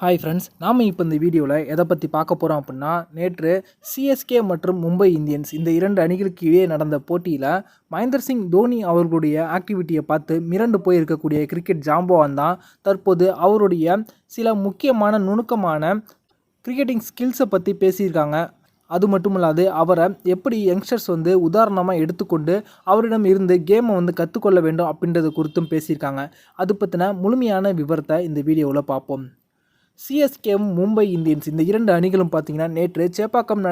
Hi friends நாம் இப்போ இந்த வீடியோவில் எதை பற்றி பார்க்க போகிறோம் அப்படின்னா நேற்று சிஎஸ்கே மற்றும் மும்பை இந்தியன்ஸ் இந்த இரண்டு அணிகளுக்கு இடையே நடந்த போட்டியில் மகேந்தர் சிங் தோனி அவர்களுடைய ஆக்டிவிட்டியை பார்த்து மிரண்டு போயிருக்கக்கூடிய கிரிக்கெட் ஜாம்பவான் தான். தற்போது அவருடைய சில முக்கியமான நுணுக்கமான கிரிக்கெட்டிங் ஸ்கில்ஸை பற்றி பேசியிருக்காங்க. அது மட்டும் இல்லாது அவரை எப்படி யங்ஸ்டர்ஸ் வந்து உதாரணமாக எடுத்துக்கொண்டு அவரிடம் இருந்து கேமை வந்து கற்றுக்கொள்ள வேண்டும் அப்படின்றது குறித்தும் பேசியிருக்காங்க. அது பற்றின முழுமையான விவரத்தை இந்த வீடியோவில் பார்ப்போம். சிஎஸ்கேவும் மும்பை இந்தியன்ஸ் இந்த இரண்டு அணிகளும் பார்த்தீங்கன்னா நேற்று சேப்பாக்கம்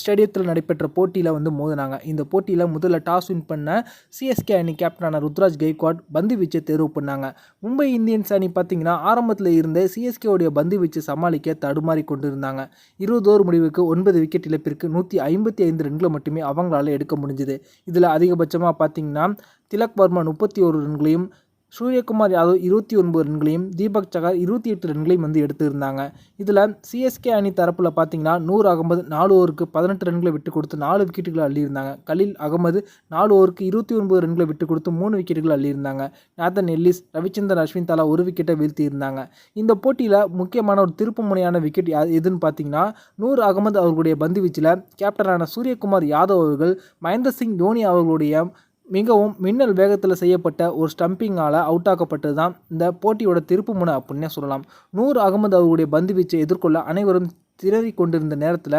ஸ்டேடியத்தில் நடைபெற்ற போட்டியில் வந்து மோதினாங்க. இந்த போட்டியில் முதல்ல டாஸ் வின் பண்ண சிஎஸ்கே அணி கேப்டனான ருத்ராஜ் கெய்க்வாட் பந்து வீச்சை தேர்வு பண்ணாங்க. மும்பை இந்தியன்ஸ் அணி பார்த்தீங்கன்னா ஆரம்பத்தில் இருந்தே சிஎஸ்கேவுடைய பந்து வீச்சை சமாளிக்க தடுமாறி கொண்டிருந்தாங்க. இருபது ஓவர் முடிவுக்கு ஒன்பது விக்கெட் இழப்பிற்கு நூற்றி ஐம்பத்தி ஐந்து ரன்களை மட்டுமே அவங்களால எடுக்க முடிஞ்சுது. இதில் அதிகபட்சமாக பார்த்தீங்கன்னா திலக் வர்மா முப்பத்தி ஒரு ரன்களையும் சூரியகுமார் யாதவ் இருபத்தி ஒன்பது ரன்களையும் தீபக் சகார் இருபத்தி எட்டு ரன்களையும் வந்து எடுத்திருந்தாங்க. இதில் சிஎஸ்கே அணி தரப்பில் பார்த்தீங்கன்னா நூறு அகமது நாலு ஓவருக்கு பதினெட்டு ரன்களை விட்டு கொடுத்து நாலு விக்கெட்டுகளை அள்ளியிருந்தாங்க. கலில் அகமது நாலு ஓவருக்கு இருபத்தி ஒன்பது ரன்களை விட்டு கொடுத்து மூணு விக்கெட்டுகள் அள்ளியிருந்தாங்க. நாதன் எல்லிஸ் ரவிச்சந்திரன் அஸ்வின் தலா ஒரு விக்கெட்டை வீழ்த்தியிருந்தாங்க. இந்த போட்டியில் முக்கியமான ஒரு திருப்பு முனையான விக்கெட் எதுன்னு பார்த்தீங்கன்னா நூறு அகமது அவர்களுடைய பந்து வீச்சில் கேப்டனான சூரியகுமார் யாதவ் அவர்கள் மகேந்திர சிங் தோனி அவர்களுடைய மிகவும் மின்னல் வேகத்தில் செய்யப்பட்ட ஒரு ஸ்டம்பிங்கால் அவுட் ஆக்கப்பட்டது தான் இந்த போட்டியோட திருப்பு முனை அப்படின்னே சொல்லலாம். நூறு அகமது அவருடைய பந்து வீச்சை எதிர்கொள்ள அனைவரும் திரறி கொண்டிருந்த நேரத்தில்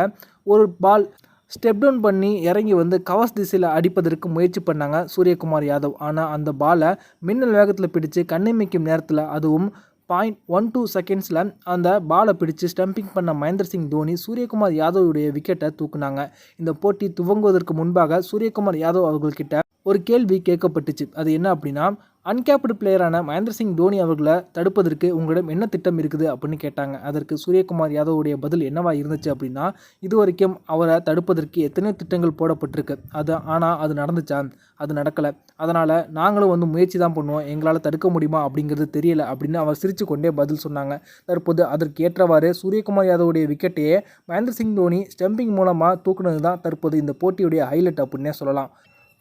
ஒரு பால் ஸ்டெப் டவுன் பண்ணி இறங்கி வந்து கவஸ் திசையில் அடிப்பதற்கு முயற்சி பண்ணாங்க சூரியகுமார் யாதவ். ஆனால் அந்த பாலை மின்னல் வேகத்தில் பிடிச்சு கண்ணிமைக்கும் நேரத்தில் அதுவும் பாயிண்ட் ஒன் டூ செகண்ட்ஸில் அந்த பாலை பிடிச்சு ஸ்டம்பிங் பண்ண மகேந்திர சிங் தோனி சூரியகுமார் யாதவுடைய விக்கெட்டை தூக்குனாங்க. இந்த போட்டி துவங்குவதற்கு முன்பாக சூரியகுமார் யாதவ் அவர்கள்கிட்ட ஒரு கேள்வி கேட்கப்பட்டுச்சு. அது என்ன அப்படின்னா அன்கேப்டு பிளேயரான மகேந்திர சிங் தோனி அவர்களை தடுப்பதற்கு உங்களிடம் என்ன திட்டம் இருக்குது அப்படின்னு கேட்டாங்க. அதற்கு சூரியகுமார் யாதவுடைய பதில் என்னவா இருந்துச்சு அப்படின்னா இது வரைக்கும் அவரை தடுப்பதற்கு எத்தனையோ திட்டங்கள் போடப்பட்டிருக்கு. அது ஆனால் அது நடந்துச்சா? அது நடக்கலை. அதனால் நாங்களும் வந்து முயற்சி தான் பண்ணுவோம். எங்களால் தடுக்க முடியுமா அப்படிங்கிறது தெரியல அப்படின்னு அவர் சிரித்து கொண்டே பதில் சொன்னாங்க. தற்போது அதற்கு ஏற்றவாறு சூரியகுமார் யாதவுடைய விக்கெட்டையே மகேந்திர சிங் தோனி ஸ்டம்பிங் மூலமாக தூக்குனது தான் தற்போது இந்த போட்டியுடைய ஹைலைட் அப்படின்னே சொல்லலாம்.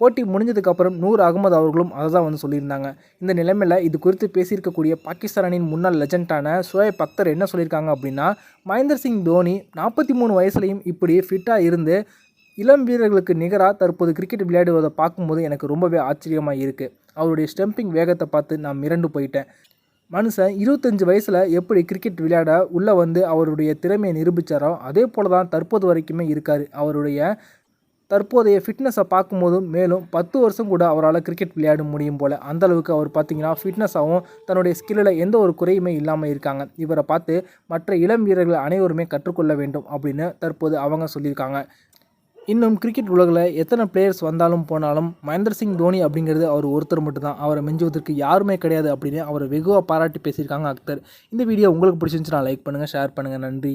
போட்டி முடிஞ்சதுக்கப்புறம் நூர் அகமது அவர்களும் அதை தான் வந்து சொல்லியிருந்தாங்க. இந்த நிலைமையில் இது குறித்து பேசியிருக்கக்கூடிய பாகிஸ்தான் அணியின் முன்னாள் லெஜண்டான சுயப் அக்தர் என்ன சொல்லியிருக்காங்க அப்படின்னா மகேந்திர சிங் தோனி நாற்பத்தி மூணு வயசுலையும் இப்படி ஃபிட்டாக இருந்து இளம் வீரர்களுக்கு நிகராக தற்போது கிரிக்கெட் விளையாடுவதை பார்க்கும்போது எனக்கு ரொம்பவே ஆச்சரியமாக இருக்குது அவருடைய ஸ்டெம்பிங் வேகத்தை பார்த்து நான் மிரண்டு போயிட்டேன். மனுஷன் இருபத்தஞ்சி வயசில் எப்படி கிரிக்கெட் விளையாட உள்ளே வந்து அவருடைய திறமையை நிரூபித்தாரோ அதே போல் தான் தற்போது வரைக்குமே இருக்கார். அவருடைய தற்போதைய ஃபிட்னஸை பார்க்கும்போதும் மேலும் பத்து வருஷம் கூட அவரால் கிரிக்கெட் விளையாட முடியும் போல். அந்தளவுக்கு அவர் பார்த்தீங்கன்னா ஃபிட்னஸாகவும் தன்னுடைய ஸ்கில்லில் எந்த ஒரு குறையுமே இல்லாமல் இருக்காங்க. இவரை பார்த்து மற்ற இளம் வீரர்கள் அனைவருமே கற்றுக்கொள்ள வேண்டும் அப்படின்னு தற்போது அவங்க சொல்லியிருக்காங்க. இன்னும் கிரிக்கெட் உலகில் எத்தனை பிளேயர்ஸ் வந்தாலும் போனாலும் மகேந்திர சிங் தோனி அப்படிங்கிறது அவர் ஒருத்தர் மட்டும்தான். அவரை மிஞ்சுவதற்கு யாருமே கிடையாது அப்படின்னு அவரை வெகுவாக பாராட்டி பேசியிருக்காங்க அக்தர். இந்த வீடியோ உங்களுக்கு பிடிச்சிருந்துச்சுன்னா லைக் பண்ணுங்கள் ஷேர் பண்ணுங்கள் நன்றி.